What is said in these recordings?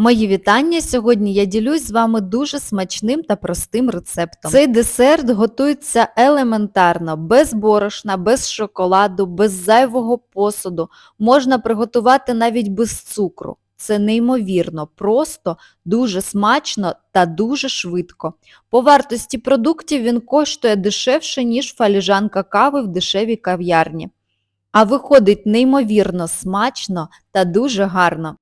Мої вітання! Сьогодні я ділюсь з вами дуже смачним та простим рецептом. Цей десерт готується елементарно, без борошна, без шоколаду, без зайвого посуду. Можна приготувати навіть без цукру. Це неймовірно, просто, дуже смачно та дуже швидко. По вартості продуктів він коштує дешевше, ніж фаліжанка кави в дешевій кав'ярні. А виходить неймовірно смачно та дуже гарно.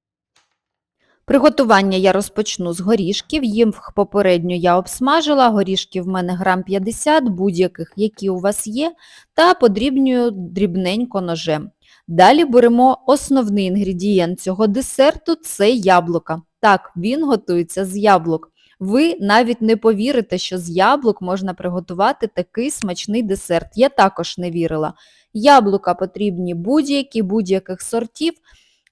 Приготування я розпочну з горішків. Їх попередньо я обсмажила, горішків в мене грам 50, будь-яких, які у вас є, та подрібнюю дрібненько ножем. Далі беремо основний інгредієнт цього десерту – це яблука. Так, він готується з яблук. Ви навіть не повірите, що з яблук можна приготувати такий смачний десерт. Я також не вірила. Яблука потрібні будь-які, будь-яких сортів.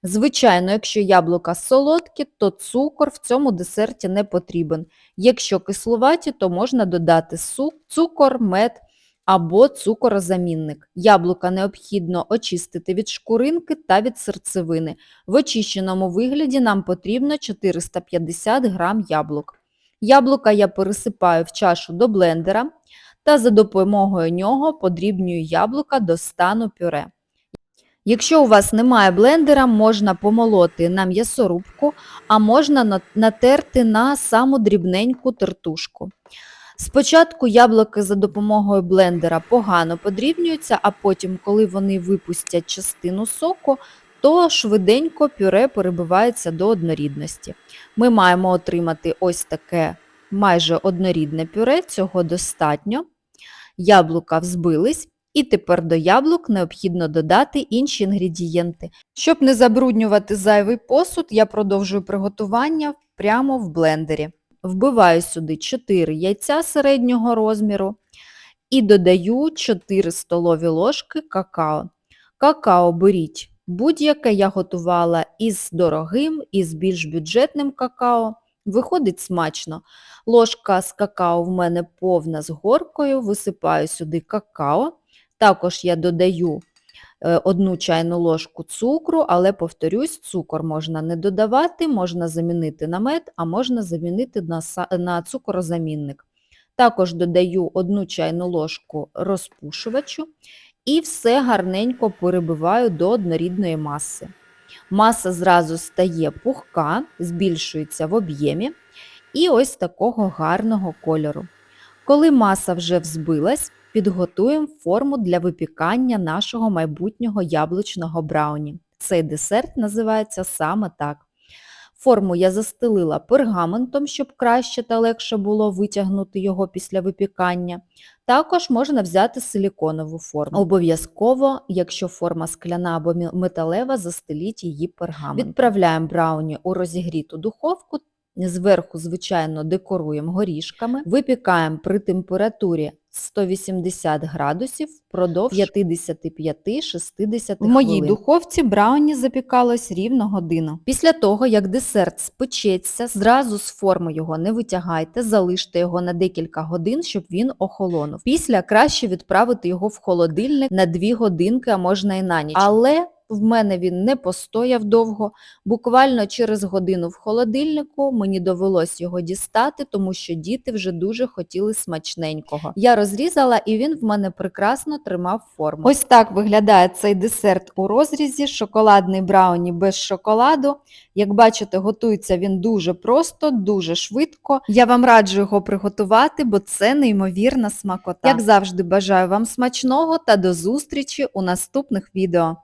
Звичайно, якщо яблука солодкі, то цукор в цьому десерті не потрібен. Якщо кислуваті, то можна додати цукор, мед або цукорозамінник. Яблука необхідно очистити від шкуринки та від серцевини. В очищеному вигляді нам потрібно 450 грам яблук. Яблука я пересипаю в чашу до блендера та за допомогою нього подрібнюю яблука до стану пюре. Якщо у вас немає блендера, можна помолоти на м'ясорубку, а можна натерти на саму дрібненьку тертушку. Спочатку яблуки за допомогою блендера погано подрібнюються, а потім, коли вони випустять частину соку, то швиденько пюре перебивається до однорідності. Ми маємо отримати ось таке майже однорідне пюре, цього достатньо. Яблука взбились, і тепер до яблук необхідно додати інші інгредієнти. Щоб не забруднювати зайвий посуд, я продовжую приготування прямо в блендері. Вбиваю сюди 4 яйця середнього розміру і додаю 4 столові ложки какао. Какао беріть будь-яке я готувала із дорогим, із більш бюджетним какао. Виходить смачно. Ложка з какао в мене повна з горкою, висипаю сюди какао. Також я додаю е, одну чайну ложку цукру, але повторюсь, цукор можна не додавати, можна замінити на мед, а можна замінити на, на цукорозамінник. Також додаю одну чайну ложку розпушувачу і все гарненько перебиваю до однорідної маси. Маса зразу стає пухка, збільшується в об'ємі і ось такого гарного кольору. Коли маса вже взбилась, підготуємо форму для випікання нашого майбутнього яблучного брауні. Цей десерт називається саме так. Форму я застелила пергаментом, щоб краще та легше було витягнути його після випікання. Також можна взяти силіконову форму. Обов'язково, якщо форма скляна або металева, застеліть її пергаментом. Відправляємо брауні у розігріту духовку. Зверху, звичайно, декоруємо горішками. Випікаємо при температурі 180 градусів впродовж 55-60 В моїй духовці брауні запікалось рівно годину. Після того, як десерт спечеться, зразу з форми його не витягайте, залиште його на декілька годин, щоб він охолонув. Після краще відправити його в холодильник на 2 годинки, а можна і на ніч. Але в мене він не постояв довго. Буквально через годину в холодильнику мені довелось його дістати, тому що діти вже дуже хотіли смачненького. Я розрізала і він в мене прекрасно тримав форму. Ось так виглядає цей десерт у розрізі, шоколадний брауні без шоколаду. Як бачите, готується він дуже просто, дуже швидко. Я вам раджу його приготувати, бо це неймовірна смакота. Як завжди, бажаю вам смачного та до зустрічі у наступних відео.